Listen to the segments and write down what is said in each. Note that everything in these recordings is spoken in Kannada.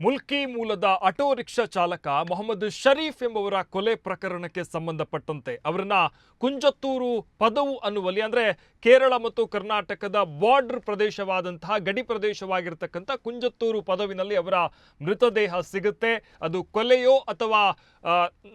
ಮುಲ್ಕಿ ಮೂಲದ ಆಟೋ ರಿಕ್ಷಾ ಚಾಲಕ ಮೊಹಮ್ಮದ್ ಶರೀಫ್ ಎಂಬುವರ ಕೊಲೆ ಪ್ರಕರಣಕ್ಕೆ ಸಂಬಂಧಪಟ್ಟಂತೆ ಅವರನ್ನ ಕುಂಜತ್ತೂರು ಪದವು ಅನ್ನುವಲ್ಲಿ ಅಂದ್ರೆ ಕೇರಳ ಮತ್ತು ಕರ್ನಾಟಕದ ಬಾರ್ಡರ್ ಪ್ರದೇಶವಾದಂತಹ ಗಡಿ ಪ್ರದೇಶವಾಗಿರ್ತಕ್ಕಂಥ ಕುಂಜತ್ತೂರು ಪದವಿನಲ್ಲಿ ಅವರ ಮೃತದೇಹ ಸಿಗುತ್ತೆ. ಅದು ಕೊಲೆಯೋ ಅಥವಾ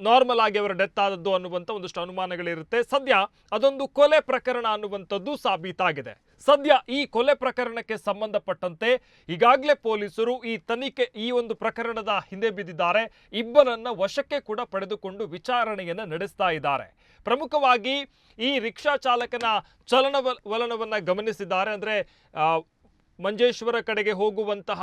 ನಾರ್ಮಲ್ ಆಗಿ ಅವರ ಡೆತ್ ಆದದ್ದು ಅನ್ನುವಂಥ ಒಂದಷ್ಟು ಅನುಮಾನಗಳಿರುತ್ತೆ. ಸದ್ಯ ಅದೊಂದು ಕೊಲೆ ಪ್ರಕರಣ ಅನ್ನುವಂಥದ್ದು ಸಾಬೀತಾಗಿದೆ. ಸದ್ಯ ಈ ಕೊಲೆ ಪ್ರಕರಣಕ್ಕೆ ಸಂಬಂಧಪಟ್ಟಂತೆ ಈಗಾಗಲೇ ಪೊಲೀಸರು ಈ ತನಿಖೆ ಈ ಒಂದು ಪ್ರಕರಣದ ಹಿಂದೆ ಬಿದ್ದಿದ್ದಾರೆ. ಇಬ್ಬರನ್ನ ವಶಕ್ಕೆ ಕೂಡ ಪಡೆದುಕೊಂಡು ವಿಚಾರಣೆಯನ್ನು ನಡೆಸ್ತಾ ಇದ್ದಾರೆ. ಪ್ರಮುಖವಾಗಿ ಈ ರಿಕ್ಷಾ ಚಾಲಕನ ಚಲನವಲನವನ್ನ ಗಮನಿಸಿದ್ದಾರೆ. ಅಂದರೆ ಮಂಜೇಶ್ವರ ಕಡೆಗೆ ಹೋಗುವಂತಹ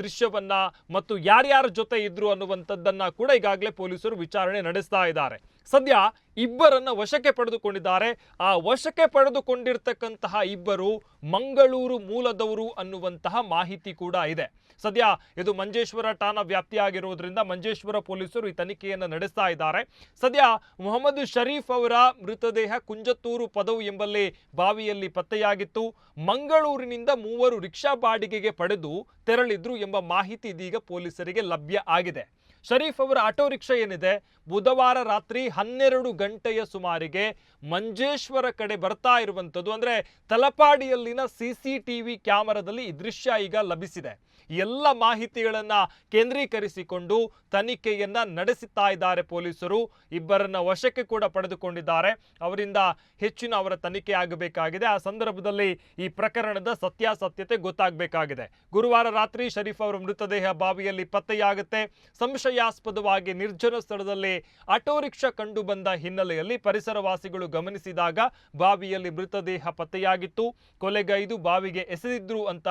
ದೃಶ್ಯವನ್ನ ಮತ್ತು ಯಾರ್ಯಾರ ಜೊತೆ ಇದ್ರು ಅನ್ನುವಂಥದ್ದನ್ನು ಕೂಡ ಈಗಾಗಲೇ ಪೊಲೀಸರು ವಿಚಾರಣೆ ನಡೆಸ್ತಾ ಇದ್ದಾರೆ. ಸದ್ಯ ಇಬ್ಬರನ್ನ ವಶಕ್ಕೆ ಪಡೆದುಕೊಂಡಿದ್ದಾರೆ. ಆ ವಶಕ್ಕೆ ಪಡೆದುಕೊಂಡಿರ್ತಕ್ಕಂತಹ ಇಬ್ಬರು ಮಂಗಳೂರು ಮೂಲದವರು ಅನ್ನುವಂತಹ ಮಾಹಿತಿ ಕೂಡ ಇದೆ. ಸದ್ಯ ಇದು ಮಂಜೇಶ್ವರ ಠಾಣಾ ವ್ಯಾಪ್ತಿಯಾಗಿರುವುದರಿಂದ ಮಂಜೇಶ್ವರ ಪೊಲೀಸರು ಈ ತನಿಖೆಯನ್ನು ನಡೆಸ್ತಾ ಇದ್ದಾರೆ. ಸದ್ಯ ಮೊಹಮ್ಮದ್ ಶರೀಫ್ ಅವರ ಮೃತದೇಹ ಕುಂಜತ್ತೂರು ಪದವು ಎಂಬಲ್ಲಿ ಬಾವಿಯಲ್ಲಿ ಪತ್ತೆಯಾಗಿತ್ತು. ಮಂಗಳೂರಿನಿಂದ ಮೂವರು ರಿಕ್ಷಾ ಬಾಡಿಗೆಗೆ ಪಡೆದು ತೆರಳಿದ್ರು ಎಂಬ ಮಾಹಿತಿ ಇದೀಗ ಪೊಲೀಸರಿಗೆ ಲಭ್ಯ ಆಗಿದೆ. ಶರೀಫ್ ಅವರ ಆಟೋ ರಿಕ್ಷಾ ಏನಿದೆ? ಬುಧವಾರ ರಾತ್ರಿ ಹನ್ನೆರಡು ಗಂಟೆಯ ಸುಮಾರಿಗೆ ಮಂಜೇಶ್ವರ ಕಡೆ ಬರ್ತಾ ಇರುವಂಥದ್ದು. ಅಂದರೆ ತಲಪಾಡಿಯಲ್ಲಿನ ಸಿ ಸಿ ಟಿ ವಿ ಕ್ಯಾಮರಾದಲ್ಲಿ ಈ ದೃಶ್ಯ ಈಗ ಲಭಿಸಿದೆ. ಎಲ್ಲ ಮಾಹಿತಿಗಳನ್ನು ಕೇಂದ್ರೀಕರಿಸಿಕೊಂಡು ತನಿಖೆಯನ್ನು ನಡೆಸುತ್ತಾ ಇದ್ದಾರೆ ಪೊಲೀಸರು. ಇಬ್ಬರನ್ನ ವಶಕ್ಕೆ ಕೂಡ ಪಡೆದುಕೊಂಡಿದ್ದಾರೆ. ಅವರಿಂದ ಹೆಚ್ಚಿನ ಅವರ ತನಿಖೆ ಆಗಬೇಕಾಗಿದೆ. ಆ ಸಂದರ್ಭದಲ್ಲಿ ಈ ಪ್ರಕರಣದ ಸತ್ಯಾಸತ್ಯತೆ ಗೊತ್ತಾಗಬೇಕಾಗಿದೆ. ಗುರುವಾರ ರಾತ್ರಿ ಶರೀಫ್ ಅವರ ಮೃತದೇಹ ಬಾವಿಯಲ್ಲಿ ಪತ್ತೆಯಾಗುತ್ತೆ. ಸಂಶಯಾಸ್ಪದವಾಗಿ ನಿರ್ಜನ ಸ್ಥಳದಲ್ಲಿ ಆಟೋ ರಿಕ್ಷಾ ಕಂಡು ಬಂದ ಹಿನ್ನೆಲೆಯಲ್ಲಿ ಪರಿಸರವಾಸಿಗಳು ಗಮನಿಸಿದಾಗ ಬಾವಿಯಲ್ಲಿ ಮೃತದೇಹ ಪತ್ತೆಯಾಗಿತ್ತು. ಕೊಲೆಗೈದು ಬಾವಿಗೆ ಎಸೆದಿದ್ರು ಅಂತ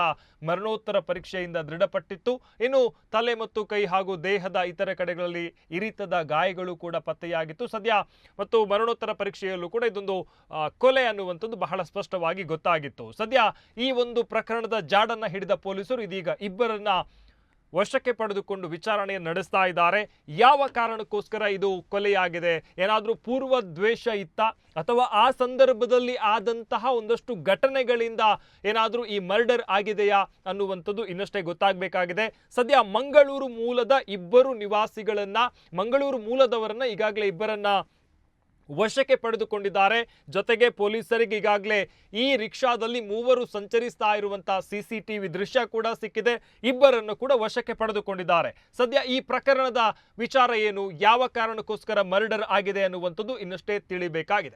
ಮರಣೋತ್ತರ ಪರೀಕ್ಷೆಯಿಂದ ದೃಢಪಟ್ಟಿತ್ತು. ಇನ್ನು ತಲೆ ಮತ್ತು ಕೈ ಹಾಗೂ ದೇಹದ ಇತರ ಕಡೆಗಳಲ್ಲಿ ಇರಿತದ ಗಾಯಗಳು ಕೂಡ ಪತ್ತೆಯಾಗಿತ್ತು. ಸದ್ಯ ಮತ್ತು ಮರಣೋತ್ತರ ಪರೀಕ್ಷೆಯಲ್ಲೂ ಕೂಡ ಇದೊಂದು ಕೊಲೆ ಅನ್ನುವಂಥದ್ದು ಬಹಳ ಸ್ಪಷ್ಟವಾಗಿ ಗೊತ್ತಾಗಿತ್ತು. ಸದ್ಯ ಈ ಒಂದು ಪ್ರಕರಣದ ಜಾಡನ್ನ ಹಿಡಿದ ಪೊಲೀಸರು ಇದೀಗ ಇಬ್ಬರನ್ನ ವಶಕ್ಕೆ ಪಡೆದುಕೊಂಡು ವಿಚಾರಣೆಯನ್ನು ನಡೆಸ್ತಾ ಇದ್ದಾರೆ. ಯಾವ ಕಾರಣಕ್ಕೋಸ್ಕರ ಇದು ಕೊಲೆಯಾಗಿದೆ? ಏನಾದರೂ ಪೂರ್ವ ದ್ವೇಷ ಇತ್ತ? ಅಥವಾ ಆ ಸಂದರ್ಭದಲ್ಲಿ ಆದಂತಹ ಒಂದಷ್ಟು ಘಟನೆಗಳಿಂದ ಏನಾದರೂ ಈ ಮರ್ಡರ್ ಆಗಿದೆಯಾ ಅನ್ನುವಂಥದ್ದು ಇನ್ನಷ್ಟೇ ಗೊತ್ತಾಗಬೇಕಾಗಿದೆ. ಸದ್ಯ ಮಂಗಳೂರು ಮೂಲದ ಇಬ್ಬರು ನಿವಾಸಿಗಳನ್ನ, ಮಂಗಳೂರು ಮೂಲದವರನ್ನ ಈಗಾಗಲೇ ಇಬ್ಬರನ್ನ ವಶಕ್ಕೆ ಪಡೆದುಕೊಂಡಿದ್ದಾರೆ. ಜೊತೆಗೆ ಪೊಲೀಸರಿಗೆ ಈಗಾಗಲೇ ಈ ರಿಕ್ಷಾದಲ್ಲಿ ಮೂವರು ಸಂಚರಿಸ್ತಾ ಇರುವಂತಹ ಸಿಸಿಟಿವಿ ದೃಶ್ಯ ಕೂಡ ಸಿಕ್ಕಿದೆ. ಇಬ್ಬರನ್ನು ಕೂಡ ವಶಕ್ಕೆ ಪಡೆದುಕೊಂಡಿದ್ದಾರೆ. ಸದ್ಯ ಈ ಪ್ರಕರಣದ ವಿಚಾರ ಏನು? ಯಾವ ಕಾರಣಕ್ಕೋಸ್ಕರ ಮರ್ಡರ್ ಆಗಿದೆ ಅನ್ನುವಂಥದ್ದು ಇನ್ನಷ್ಟೇ ತಿಳಿಬೇಕಾಗಿದೆ.